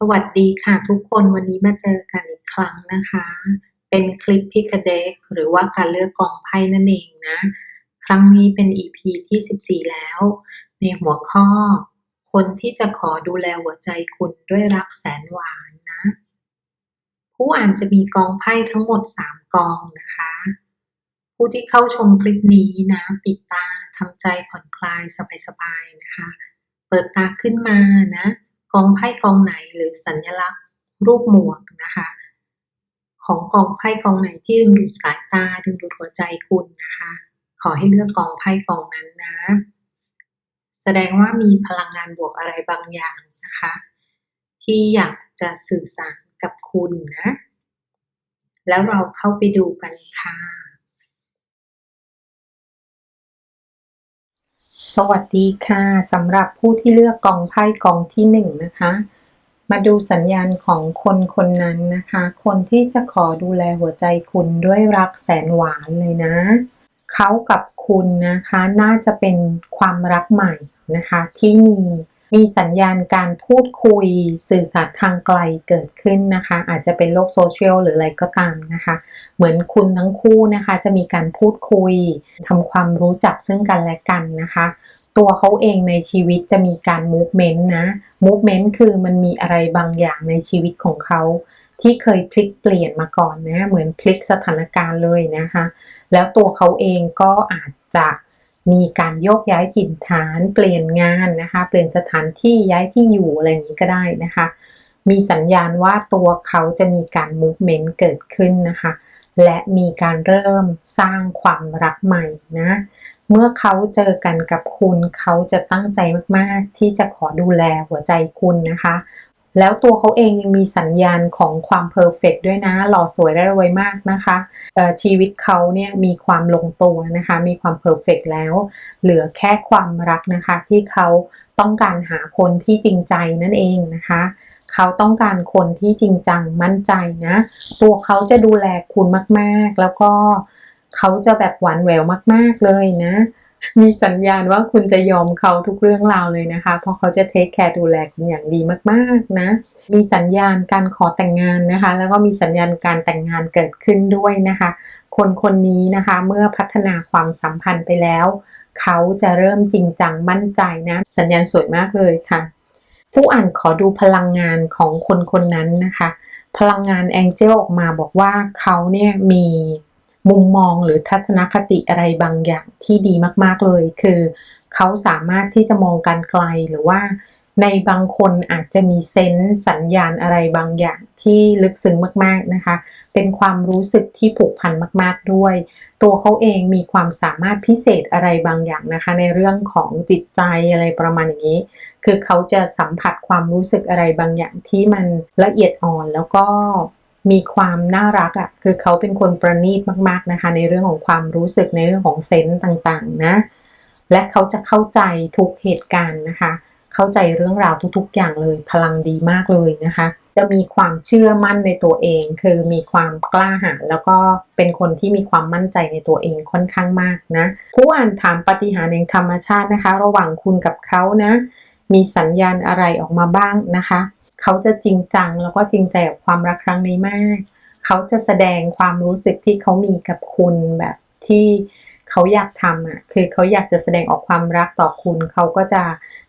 สวัสดีค่ะทุกคนวันนี้มาเจอกันอีกครั้งนะคะ เป็นคลิปพิกเด็กหรือว่าการเลือกกองไพ่นั่นเองนะ ครั้งนี้เป็น EP ที่ 14 แล้ว ในหัวข้อ คนที่จะขอดูแลหัวใจคุณด้วยรักแสนหวานนะ ผู้อ่านจะมีกองไพ่ทั้งหมด 3 กองนะคะ ผู้ที่เข้าชมคลิปนี้นะ ปิดตาทำใจผ่อนคลายสบายๆนะคะ เปิดตาขึ้นมานะ กองไพ่กองไหนหรือสัญลักษณ์ รูปหมวกนะคะ ของกองไพ่กองไหนที่ดึงดูดสายตาดึงดูดหัวใจคุณนะคะ ขอให้เลือกกองไพ่กองนั้นนะ แสดงว่ามีพลังงานบวกอะไรบางอย่างนะคะ ที่อยากจะสื่อสารกับคุณนะ แล้วเราเข้าไปดูกันค่ะ สวัสดีค่ะสำหรับผู้ที่เลือกกองไพ่กองที่หนึ่งนะคะ มาดูสัญญาณของคนคนนั้นนะคะ คนที่จะขอดูแลหัวใจคุณด้วยรักแสนหวานเลยนะ เขากับคุณนะคะ น่าจะเป็นความรักใหม่นะคะ ที่มี มีสัญญาณการพูดคุยสื่อสารทางไกลเกิดขึ้นนะคะ อาจจะเป็นโลกโซเชียลหรืออะไรก็ตามนะคะ เหมือนคุณทั้งคู่นะคะ จะมีการพูดคุยทำความรู้จักซึ่งกันและกันนะคะ ตัวเขาเองในชีวิตจะมีการ movement นะ movement คือมันมีอะไรบางอย่างในชีวิตของเขาที่เคยพลิกเปลี่ยนมาก่อนนะ เหมือนพลิกสถานการณ์เลยนะคะ แล้วตัวเขาเองก็อาจจะ มีการโยกย้ายถิ่นฐานเปลี่ยนงานนะคะ เปลี่ยนสถานที่ย้ายที่อยู่อะไรอย่างนี้ก็ได้นะคะ มีสัญญาณว่าตัวเขาจะมีการ movement เกิดขึ้นนะคะ และมีการเริ่มสร้างความรักใหม่นะ เมื่อเขาเจอกันกับคุณเขาจะตั้งใจมากๆ ที่จะขอดูแลหัวใจคุณนะคะ แล้วตัวเขาเองยังมีสัญญาณของความเพอร์เฟกด้วยนะ หล่อสวยได้รวยมากนะคะชีวิตเขาเนี่ยมีความลงตัวนะคะ มีความเพอร์เฟกแล้ว เหลือแค่ความรักนะคะที่เขาต้องการหาคนที่จริงใจนั่นเองนะคะเขาต้องการคนที่จริงจังมั่นใจนะ ตัวเขาจะดูแลคุณมากๆ แล้วก็เขาจะแบบหวานแหววมาก ๆเลยนะ มีสัญญาณว่าคุณจะยอมเขาทุกเรื่องราวเลยนะคะ เพราะเขาจะเทคแคร์ดูแลคุณอย่างดีมากๆนะ มีสัญญาณการขอแต่งงานนะคะ แล้วก็มีสัญญาณการแต่งงานเกิดขึ้นด้วยนะคะ คนคนนี้นะคะเมื่อพัฒนาความสัมพันธ์ไปแล้ว เขาจะเริ่มจริงจังมั่นใจนะ สัญญาณสวยมากเลยค่ะ ผู้อ่านขอดูพลังงานของคนคนนั้นนะคะ พลังงานแองเจลออกมาบอกว่าเขาเนี่ยมี มุมมองหรือทัศนคติอะไรบางอย่างที่ดีมาก ๆเลย คือเขาสามารถที่จะมองการไกลหรือว่า ในบางคนอาจจะมีเซนส์สัญญาณอะไรบางอย่างที่ลึกซึ้งมากๆนะคะ เป็นความรู้สึกที่ผูกพันมาก ๆด้วย ตัวเขาเองมีความสามารถพิเศษอะไรบางอย่างนะคะ ในเรื่องของจิตใจอะไรประมาณอย่างนี้ คือเขาจะสัมผัสความรู้สึกอะไรบางอย่างที่มันละเอียดอ่อนแล้วก็ มีความน่ารักอะ่ะคือเขาเป็นคนประณีตมาก ๆนะคะ ในเรื่องของความรู้สึกในเรื่องของเซนต์ต่างๆนะ และเขาจะเข้าใจทุกเหตุการณ์นะคะ เข้าใจเรื่องราวทุกๆ อย่างเลย พลังดีมากเลยนะคะ จะมีความเชื่อมั่นในตัวเอง คือมีความกล้าหาญแล้วก็เป็นคนที่มีความมั่นใจในตัวเองค่อนข้างมากนะผู้อ่านถามปฏิหารแห่งธรรมชาตินะคะ ระหว่างคุณกับเขานะมีสัญญาณอะไรออกมาบ้างนะคะ เขาจะจริงจังแล้วก็จริงใจกับความรักครั้งนี้มาก เขาจะแสดงความรู้สึกที่เขามีกับคุณแบบที่เขาอยากทำอะ คือเขาอยากจะแสดงออกความรักต่อคุณ เขาก็จะ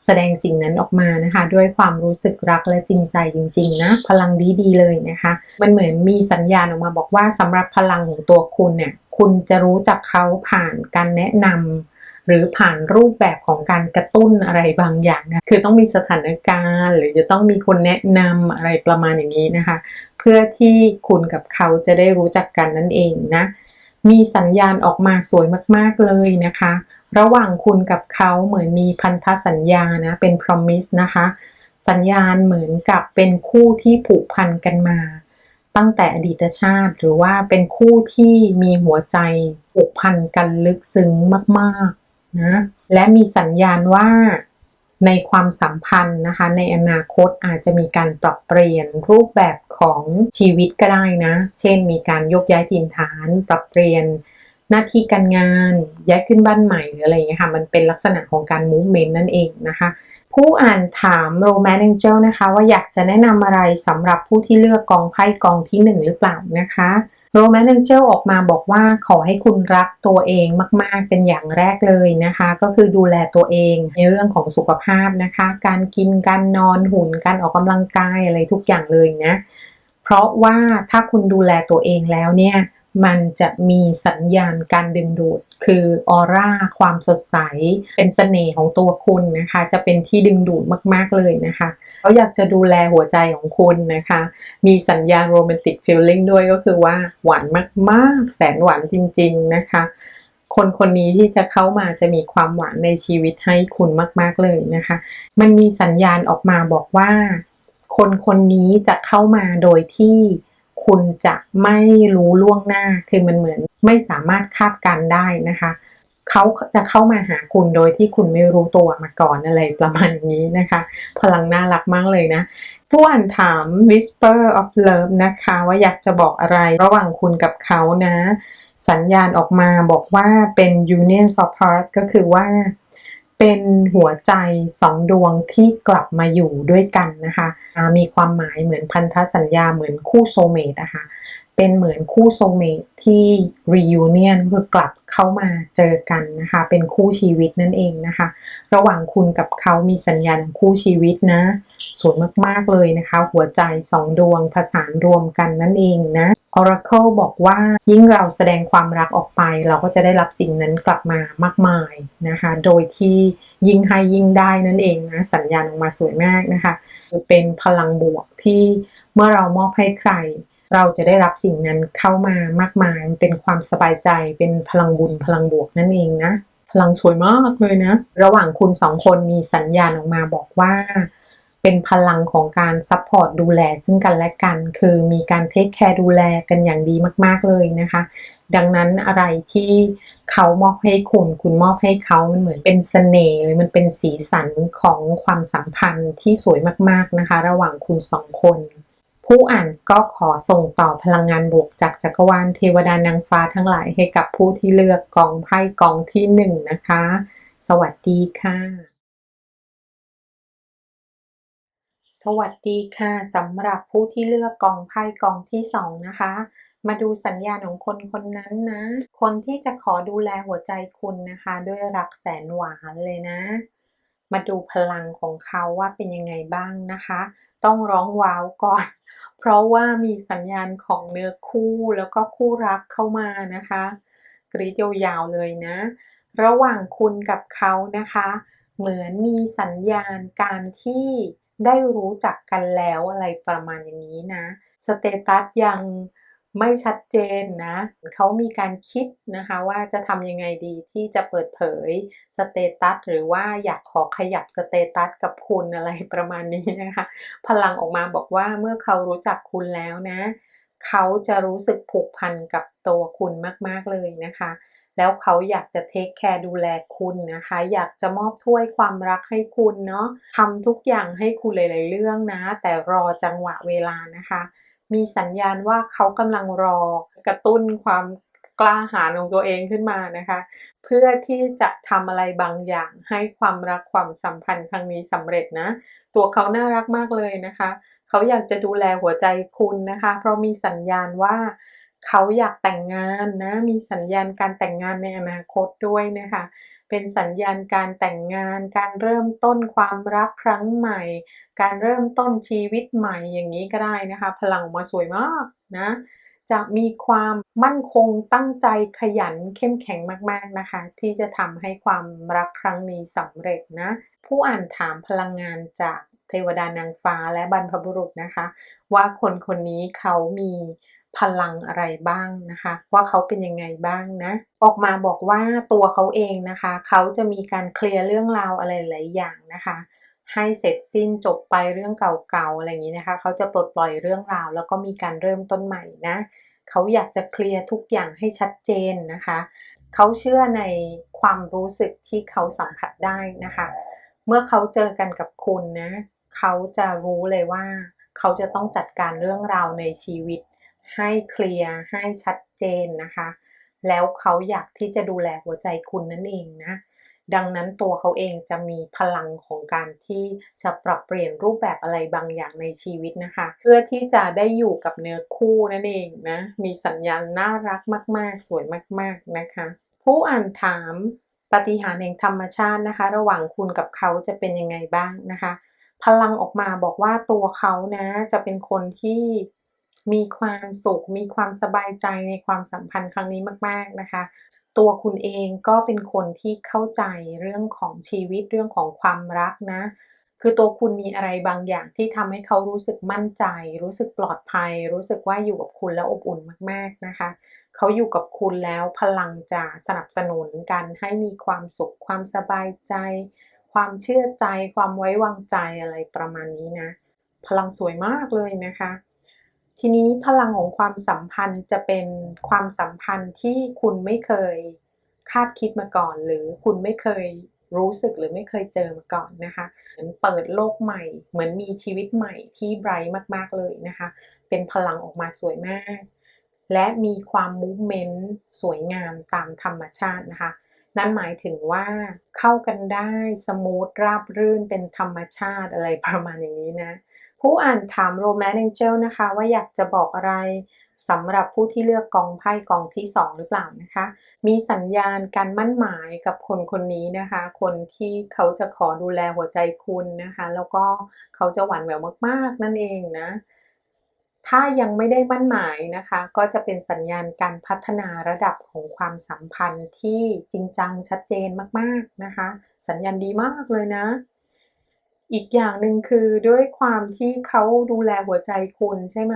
แสดงสิ่งนั้นออกมานะคะ ด้วยความรู้สึกรักและจริงใจจริง ๆ นะ พลังดีดีเลยนะคะ มันเหมือนมีสัญญาณออกมาบอกว่าสำหรับพลังของตัวคุณเนี่ย คุณจะรู้จักเขาผ่านการแนะนำ หรือผ่านรูปแบบของการกระตุ้นอะไรบางอย่างนะคือต้องมีสถานการณ์ หรือจะต้องมีคนแนะนำอะไรประมาณอย่างนี้นะคะ เพื่อที่คุณกับเขาจะได้รู้จักกันนั่นเองนะมีสัญญาณออกมาสวยมาก ๆ เลยนะคะ ระหว่างคุณกับเขาเหมือนมีพันธสัญญานะ เป็น promise นะคะ สัญญาณเหมือนกับเป็นคู่ที่ผูกพันกันมา ตั้งแต่อดีตชาติ หรือว่าเป็นคู่ที่มีหัวใจผูกพันกันลึกซึ้งมาก นะและมีสัญญาณว่าในความสัมพันธ์นะคะ ในอนาคตอาจจะมีการปรับเปลี่ยนรูปแบบของชีวิตก็ได้นะ เช่น มีการยกย้ายถิ่นฐาน ปรับเปลี่ยนหน้าที่การงานย้ายขึ้นบ้านใหม่หรืออะไรอย่างเงี้ยค่ะ มันเป็นลักษณะของการมูฟเมนต์นั่นเองนะคะ ผู้อ่านถาม Romance Angel นะคะ ว่าอยากจะแนะนำอะไรสำหรับผู้ที่เลือกกองไพ่กองที่หนึ่งหรือเปล่านะคะ Romance Angel ออกมาบอกว่าขอให้คุณรักตัวเองมาก ๆ เป็นอย่างแรกเลยนะคะ ก็คือดูแลตัวเองในเรื่องของสุขภาพนะคะ การกินการนอนหุ่นการออกกำลังกายอะไรทุกอย่างเลยนะ เพราะว่าถ้าคุณดูแลตัวเองแล้วเนี่ยมันจะมีสัญญาณการดึงดูด คือออร่าความสดใส เป็นเสน่ห์ของตัวคุณนะคะ จะเป็นที่ดึงดูดมาก ๆ เลยนะคะ เขาอยากจะดูแลหัวใจของคุณนะคะ มีสัญญาณโรแมนติกฟีลลิ่งด้วยก็คือว่าหวานมากๆ แสนหวานจริง ๆ นะคะ คนคนนี้ที่จะเข้ามาจะมีความหวานในชีวิตให้คุณมาก ๆเลยนะคะ มันมีสัญญาณออกมาบอกว่า คนคนนี้จะเข้ามาโดยที่คุณจะไม่รู้ล่วงหน้า คือมันเหมือนไม่สามารถคาดการได้นะคะ เขาจะเข้ามาหาคุณโดยที่คุณไม่รู้ตัวมาก่อนอะไรประมาณนี้นะคะ พลังน่ารักมากเลยนะผู้อ่านถาม Whisper of Love นะคะ ว่าอยากจะบอกอะไรระหว่างคุณกับเขานะ สัญญาณออกมาบอกว่าเป็น Union of Heart ก็คือว่าเป็นหัวใจสองดวงที่กลับมาอยู่ด้วยกันนะคะ มีความหมายเหมือนพันธสัญญาเหมือนคู่โซเมตนะคะ เป็นเหมือนคู่โซเมตที่ reunion คือกลับเข้ามาเจอกันนะคะ เป็นคู่ชีวิตนั่นเองนะคะ ระหว่างคุณกับเขามีสัญญาณคู่ชีวิตนะสวยมาก ๆ เลยนะคะ หัวใจสองดวงผสานรวมกันนั่นเองนะ Oracle บอกว่ายิ่งเราแสดงความรักออกไป เราก็จะได้รับสิ่งนั้นกลับมามากมายนะคะ โดยที่ยิ่งให้ยิ่งได้นั่นเองนะ สัญญาณออกมาสวยมากนะคะ เป็นพลังบวกที่เมื่อเรามอบให้ใคร เราจะได้รับสิ่งนั้นเข้ามามากมายเป็นความสบายใจเป็นพลังบุญพลังบวกนั่นเองนะ พลังสวยมากเลยนะ ระหว่างคุณสองคนมีสัญญาณออกมาบอกว่า เป็นพลังของการซัพพอร์ตดูแลซึ่งกันและกัน คือมีการเทคแคร์ดูแลกันอย่างดีมากๆเลยนะคะ ดังนั้นอะไรที่เขามอบให้คุณ คุณมอบให้เขา มันเหมือนเป็นเสน่ห์มันเป็นสีสันของความสัมพันธ์ที่สวยมากๆนะคะ ระหว่างคุณสองคน ผู้อ่านก็ขอส่งต่อพลังงานบวกจากจักรวาลเทวดานางฟ้าทั้งหลายให้กับผู้ที่เลือกกองไพ่กองที่หนึ่งนะคะ สวัสดีค่ะ สวัสดีค่ะสำหรับผู้ที่เลือกกองไพ่กองที่สองนะคะ มาดูสัญญาณของคนคนนั้นนะ คนที่จะขอดูแลหัวใจคุณนะคะ ด้วยรักแสนหวานเลยนะ มาดูพลังของเขาว่าเป็นยังไงบ้างนะคะ ต้องร้องว้าวก่อน เพราะว่ามีสัญญาณของเนื้อคู่แล้วก็คู่รักเข้ามานะคะ กรีดยาวๆเลยนะ ระหว่างคุณกับเขานะคะ เหมือนมีสัญญาณการที่ได้รู้จักกันแล้วอะไรประมาณอย่างนี้นะ สเตตัสยัง ไม่ชัดเจนนะเขามีการคิดนะคะว่าจะทำยังไงดีที่จะเปิดเผยสเตตัสหรือว่าอยากขอขยับสเตตัสกับคุณอะไรประมาณนี้นะคะ พลังออกมาบอกว่าเมื่อเขารู้จักคุณแล้วนะ เขาจะรู้สึกผูกพันกับตัวคุณมากๆเลยนะคะ แล้วเขาอยากจะเทคแคร์ดูแลคุณนะคะ อยากจะมอบถ้วยความรักให้คุณเนาะทำทุกอย่างให้คุณหลายๆเรื่องนะ แต่รอจังหวะเวลานะคะ มีสัญญาณว่าเขากำลังรอกระตุ้นความกล้าหาญของตัวเองขึ้นมานะคะ เพื่อที่จะทำอะไรบางอย่างให้ความรักความสัมพันธ์ครั้งนี้สำเร็จนะ ตัวเขาน่ารักมากเลยนะคะ เขาอยากจะดูแลหัวใจคุณนะคะ เพราะมีสัญญาณว่าเขาอยากแต่งงานนะ มีสัญญาณการแต่งงานในอนาคตด้วยนะคะ เป็นสัญญาณการแต่งงาน การเริ่มต้นความรักครั้งใหม่ การเริ่มต้นชีวิตใหม่อย่างนี้ก็ได้นะคะ พลังออกมาสวยมากนะจะมีความมั่นคงตั้งใจขยันเข้มแข็งมากๆนะคะ ที่จะทำให้ความรักครั้งนี้สำเร็จนะ ผู้อ่านถามพลังงานจากเทวดานางฟ้าและบรรพบุรุษนะคะ ว่าคนคนนี้เขามี พลังอะไรบ้างนะคะ ว่าเขาเป็นยังไงบ้างนะ ออกมาบอกว่าตัวเขาเองนะคะ เขาจะมีการเคลียร์เรื่องราวอะไรหลายอย่างนะคะ ให้เสร็จสิ้นจบไปเรื่องเก่าๆอะไรอย่างนี้นะคะ เขาจะปลดปล่อยเรื่องราว แล้วก็มีการเริ่มต้นใหม่นะเขาอยากจะเคลียร์ทุกอย่างให้ชัดเจนนะคะ เขาเชื่อในความรู้สึกที่เขาสัมผัสได้นะคะ เมื่อเขาเจอกันกับคุณนะ เขาจะรู้เลยว่า เขาจะต้องจัดการเรื่องราวในชีวิต ให้เคลียร์ให้ชัดเจนนะคะ แล้วเขาอยากที่จะดูแลหัวใจคุณนั่นเองนะ ดังนั้นตัวเขาเองจะมีพลังของการที่จะปรับเปลี่ยนรูปแบบอะไรบางอย่างในชีวิตนะคะ เพื่อที่จะได้อยู่กับเนื้อคู่นั่นเองนะ มีสัญญาณน่ารักมาก ๆ สวยมาก ๆนะคะ ผู้อ่านถามปฏิหารแห่งธรรมชาตินะคะ ระหว่างคุณกับเขาจะเป็นยังไงบ้างนะคะ พลังออกมาบอกว่าตัวเขานะจะเป็นคนที่ มีความสุข มีความสบายใจในความสัมพันธ์ครั้งนี้มาก ๆ นะคะ ตัวคุณเองก็เป็นคนที่เข้าใจเรื่องของชีวิตเรื่องของความรักนะ คือตัวคุณมีอะไรบางอย่างที่ทำให้เขารู้สึกมั่นใจ รู้สึกปลอดภัย รู้สึกว่าอยู่กับคุณแล้วอบอุ่นมาก ๆ นะคะเขาอยู่กับคุณแล้วพลังจะสนับสนุนกันให้มีความสุข ความสบายใจ ความเชื่อใจ ความไว้วางใจอะไรประมาณนี้นะ พลังสวยมากเลยนะคะ ทีนี้พลังของความสัมพันธ์จะเป็นความสัมพันธ์ที่คุณไม่เคยคาดคิดมาก่อน หรือคุณไม่เคยรู้สึกหรือไม่เคยเจอมาก่อนนะคะเหมือนเปิดโลกใหม่ เหมือนมีชีวิตใหม่ที่ไบรท์มากๆเลยนะคะ เป็นพลังออกมาสวยมาก และมีความมูฟเมนต์สวยงามตามธรรมชาตินะคะ นั่นหมายถึงว่าเข้ากันได้สมูทราบรื่นเป็นธรรมชาติอะไรประมาณอย่างนี้นะ ผู้อ่านถาม Romance Angel นะคะว่าอยากจะบอกอะไรสำหรับผู้ที่เลือกกองไพ่กองที่ 2 หรือเปล่านะคะ มีสัญญาณการมั่นหมายกับคนคนนี้นะคะ คนที่เขาจะขอดูแลหัวใจคุณนะคะ แล้วก็เขาจะหวานแหววมากๆนั่นเองนะ ถ้ายังไม่ได้มั่นหมายนะคะ ก็จะเป็นสัญญาณการพัฒนาระดับของความสัมพันธ์ที่จริงจังชัดเจนมากๆนะคะ สัญญาณดีมากเลยนะ อีกอย่างหนึ่งคือด้วยความที่เขาดูแลหัวใจคุณใช่ไหม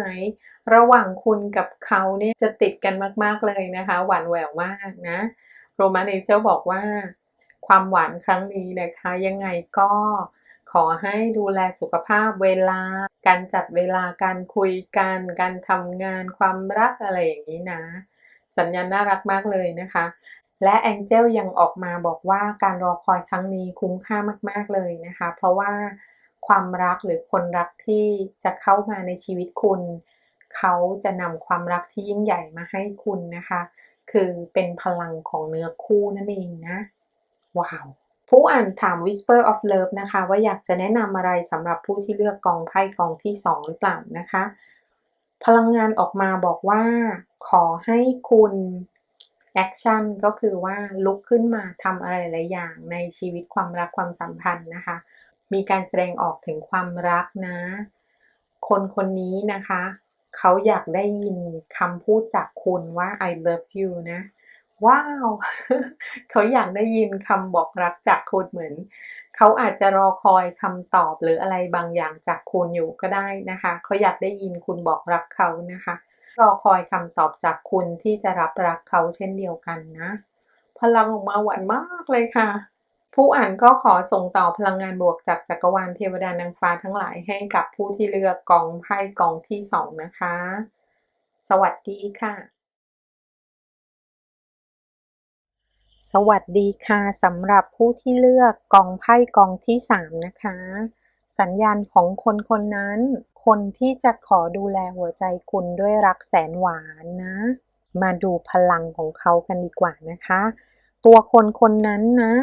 ระหว่างคุณกับเขาเนี่ยจะติดกันมาก ๆ เลยนะคะ หวานแหววมากนะ Romance Angel บอกว่า ความหวานครั้งนี้นะคะ ยังไงก็ขอให้ดูแลสุขภาพเวลา การจัดเวลาการคุยกัน การทำงานความรักอะไรอย่างนี้นะ สัญญาณน่ารักมากเลยนะคะ และแองเจลยังออกมาบอกว่าการรอคอยครั้งนี้คุ้มค่ามากๆเลยนะคะ เพราะว่าความรักหรือคนรักที่จะเข้ามาในชีวิตคุณ เขาจะนำความรักที่ยิ่งใหญ่มาให้คุณนะคะ คือเป็นพลังของเนื้อคู่นั่นเองนะ ว้าว ผู้อ่านถาม Whisper of Love นะคะ ว่าอยากจะแนะนำอะไรสำหรับผู้ที่เลือกกองไพ่กองที่ 2 หรือเปล่านะคะ พลังงานออกมาบอกว่า ขอให้คุณ แอคชั่นก็คือว่าลุกขึ้นมาทำอะไรหลายอย่างในชีวิตความรักความสัมพันธ์นะคะ มีการแสดงออกถึงความรักนะ คนคนนี้นะคะ เขาอยากได้ยินคำพูดจากคุณว่า I love you นะ ว้าว เขาอยากได้ยินคำบอกรักจากคุณเหมือน เขาอาจจะรอคอยคำตอบหรืออะไรบางอย่างจากคุณอยู่ก็ได้นะคะ เขาอยากได้ยินคุณบอกรักเขานะคะ รอคอยคำตอบจากคุณที่จะรับรักเขาเช่นเดียวกันนะ พลังออกมาหวานมากเลยค่ะ ผู้อ่านก็ขอส่งต่อพลังงานบวกจากจักรวาลเทวดานางฟ้าทั้งหลายให้กับผู้ที่เลือกกองไพ่กองที่2นะคะ สวัสดีค่ะสวัสดีค่ะสำหรับผู้ที่เลือกกองไพ่กองที่ 3 นะคะ สัญญาณของคนคนนั้น คนที่จะขอดูแลหัวใจคุณด้วยรักแสนหวานนะ มาดูพลังของเขากันดีกว่านะคะ ตัวคนคนนั้นนะ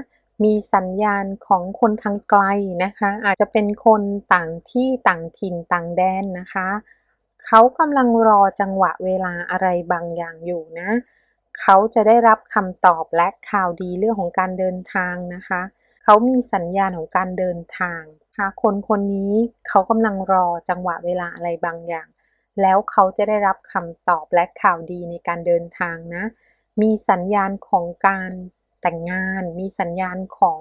มีสัญญาณของคนทางไกลนะคะ อาจจะเป็นคนต่างที่ต่างถิ่นต่างแดนนะคะ เขากำลังรอจังหวะเวลาอะไรบางอย่างอยู่นะ เขาจะได้รับคำตอบและข่าวดีเรื่องของการเดินทางนะคะ เขามีสัญญาณของการเดินทาง คะคนคนนี้เขากำลังรอจังหวะเวลาอะไรบางอย่าง แล้วเขาจะได้รับคำตอบและข่าวดีในการเดินทางนะ มีสัญญาณของการแต่งงาน มีสัญญาณของ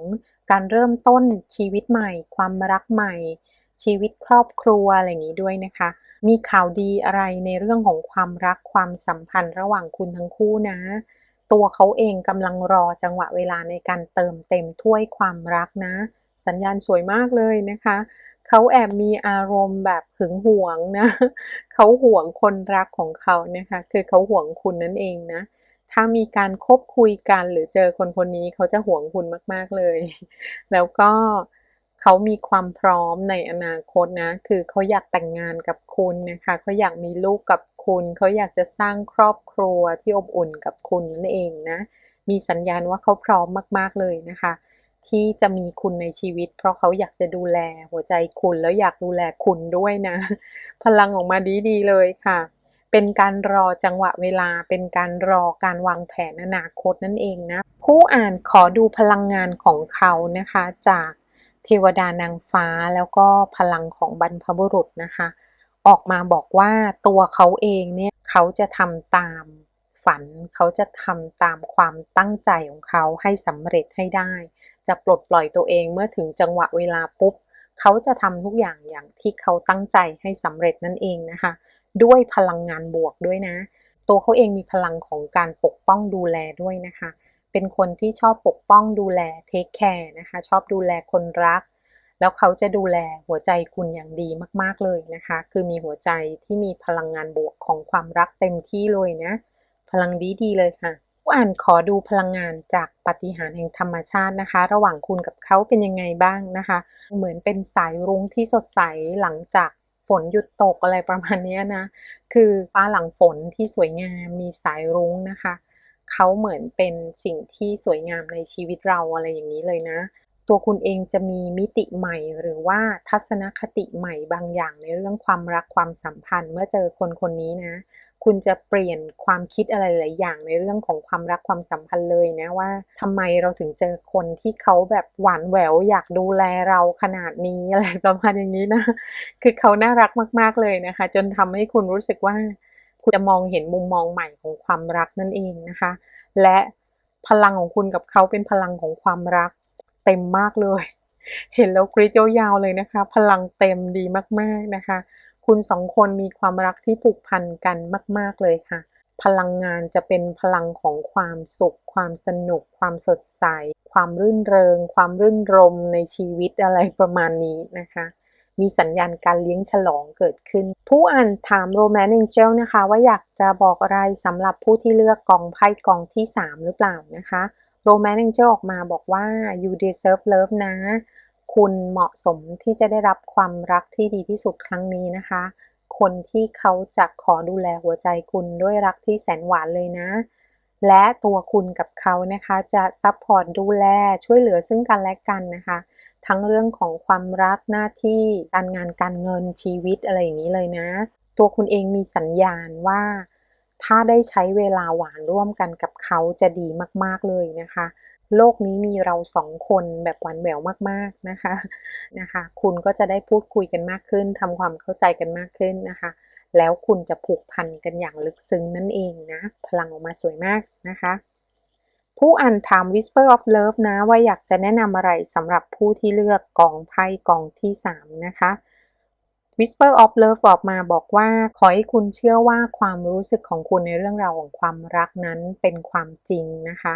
การเริ่มต้นชีวิตใหม่ ความรักใหม่ ชีวิตครอบครัวอะไรอย่างนี้ด้วยนะคะ มีข่าวดีอะไรในเรื่องของความรักความสัมพันธ์ระหว่างคุณทั้งคู่นะ ตัวเขาเองกำลังรอจังหวะเวลาในการเติมเต็มถ้วยความรักนะ สัญญาณสวยมากเลยนะคะเขาแอบมีอารมณ์แบบหึงหวงนะเขาหวงคนรักของเขานะคะ คือเขาหวงคุณนั่นเองนะ ถ้ามีการคบคุยกันหรือเจอคนคนนี้เขาจะหวงคุณมาก ๆเลย แล้วก็เขามีความพร้อมในอนาคตนะ คือเขาอยากแต่งงานกับคุณนะคะเขาอยากมีลูกกับคุณ เขาอยากจะสร้างครอบครัวที่อบอุ่นกับคุณนั่นเองนะ มีสัญญาณว่าเขาพร้อมมาก ๆเลยนะคะ ที่จะมีคุณในชีวิต เพราะเขาอยากจะดูแลหัวใจคุณแล้วอยากดูแลคุณด้วยนะ พลังออกมาดีๆเลยค่ะ เป็นการรอจังหวะเวลา เป็นการรอการวางแผนอนาคตนั่นเองนะ ผู้อ่านขอดูพลังงานของเขานะคะ จากเทวดานางฟ้าแล้วก็พลังของบรรพบุรุษนะคะ ออกมาบอกว่าตัวเขาเองเนี่ยเขาจะทำตามฝันเขาจะทำตามความตั้งใจของเขาให้สำเร็จให้ได้ จะปลดปล่อยตัวเองเมื่อถึงจังหวะเวลาปุ๊บ เขาจะทำทุกอย่างอย่างที่เขาตั้งใจให้สำเร็จนั่นเองนะคะ ด้วยพลังงานบวกด้วยนะ ตัวเขาเองมีพลังของการปกป้องดูแลด้วยนะคะ เป็นคนที่ชอบปกป้องดูแลเทคแคร์นะคะ ชอบดูแลคนรัก แล้วเขาจะดูแลหัวใจคุณอย่างดีมากๆเลยนะคะ คือมีหัวใจที่มีพลังงานบวกของความรักเต็มที่เลยนะ พลังดีดีเลยค่ะ ผู้อ่านขอดูพลังงานจากปฏิหารแห่งธรรมชาตินะคะ ระหว่างคุณกับเขาเป็นยังไงบ้างนะคะ เหมือนเป็นสายรุ้งที่สดใสหลังจากฝนหยุดตกอะไรประมาณนี้นะ คือฟ้าหลังฝนที่สวยงามมีสายรุ้งนะคะ เขาเหมือนเป็นสิ่งที่สวยงามในชีวิตเราอะไรอย่างนี้เลยนะ ตัวคุณเองจะมีมิติใหม่ หรือว่าทัศนคติใหม่บางอย่างในเรื่องความรักความสัมพันธ์เมื่อเจอคนคนนี้นะ คุณจะเปลี่ยนความคิดอะไรหลายอย่างในเรื่องของความรักความสัมพันธ์เลยนะว่าทำไมเราถึงเจอคนที่เขาแบบหวานแหววอยากดูแลเราขนาดนี้อะไรประมาณอย่างนี้นะ คือเขาน่ารักมาก ๆเลยนะคะ จนทำให้คุณรู้สึกว่า คุณจะมองเห็นมุมมองใหม่ของความรักนั่นเองนะคะ และพลังของคุณกับเขาเป็นพลังของความรักเต็มมากเลย เห็นแล้วกรี๊ดยาวๆเลยนะคะ พลังเต็มดีมากๆนะคะ คุณสองคนมีความรักที่ผูกพันกันมาก ๆ เลยค่ะ พลังงานจะเป็นพลังของความสุข ความสนุก ความสดใส ความรื่นเริง ความรื่นรมในชีวิตอะไรประมาณนี้นะคะมีสัญญาณการเลี้ยงฉลองเกิดขึ้น ผู้อ่านถาม Romance Angel นะคะ ว่าอยากจะบอกอะไรสำหรับผู้ที่เลือกกองไพ่กองที่ 3 หรือเปล่านะคะ Romance Angel ออกมาบอกว่า you deserve love นะ คุณเหมาะสมที่จะได้รับความรักที่ดีที่สุดครั้งนี้นะคะ คนที่เขาจะขอดูแลหัวใจคุณด้วยรักที่แสนหวานเลยนะ และตัวคุณกับเขานะคะจะซัพพอร์ตดูแลช่วยเหลือซึ่งกันและกันนะคะ ทั้งเรื่องของความรักหน้าที่การงานการเงินชีวิตอะไรอย่างนี้เลยนะ ตัวคุณเองมีสัญญาณว่า ถ้าได้ใช้เวลาหวานร่วมกันกับเขาจะดีมากๆเลยนะคะ โลกนี้มีเราสองคนแบบหวานแหววมากๆนะคะนะคะ คุณก็จะได้พูดคุยกันมากขึ้นทำความเข้าใจกันมากขึ้นนะคะ แล้วคุณจะผูกพันกันอย่างลึกซึ้งนั่นเองนะ พลังออกมาสวยมากนะคะ ผู้อ่านถาม Whisper of Love นะ ว่าอยากจะแนะนำอะไรสำหรับผู้ที่เลือกกองไพ่กองที่ 3 นะคะ Whisper of Love ออกมาบอกว่าขอให้คุณเชื่อว่าความรู้สึกของคุณในเรื่องราวของความรักนั้นเป็นความจริงนะคะ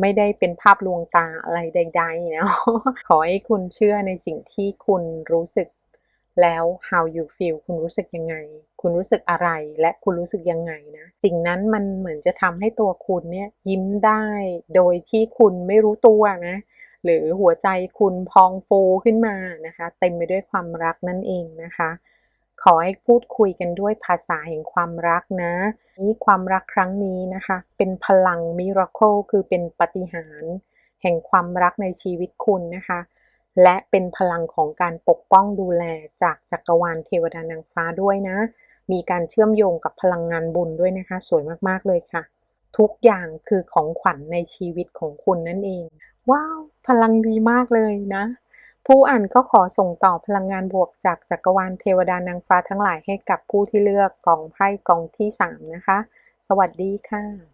ไม่ได้เป็นภาพลวงตาอะไรใด ๆ นะ ขอให้คุณเชื่อในสิ่งที่คุณรู้สึกแล้ว how you feel คุณรู้สึกยังไง คุณรู้สึกอะไร และคุณรู้สึกยังไงนะ สิ่งนั้นมันเหมือนจะทำให้ตัวคุณเนี่ยยิ้มได้ โดยที่คุณไม่รู้ตัวนะ หรือหัวใจคุณพองฟูขึ้นมานะคะ เต็มไปด้วยความรักนั่นเองนะคะ ขอให้พูดคุยกันด้วยภาษาแห่งความรักนะ นี่ความรักครั้งนี้นะคะ เป็นพลังมิราเคิลคือเป็นปฏิหารแห่งความรักในชีวิตคุณนะคะ และเป็นพลังของการปกป้องดูแลจากจักรวาลเทวดานางฟ้าด้วยนะ มีการเชื่อมโยงกับพลังงานบุญด้วยนะคะ สวยมากๆเลยค่ะ ทุกอย่างคือของขวัญในชีวิตของคุณนั่นเอง ว้าว พลังดีมากเลยนะ ผู้อ่านก็ขอส่งต่อพลังงานบวกจากจักรวาลเทวดานางฟ้าทั้งหลายให้กับผู้ที่เลือกกองไพ่กองที่ 3 นะคะ สวัสดีค่ะ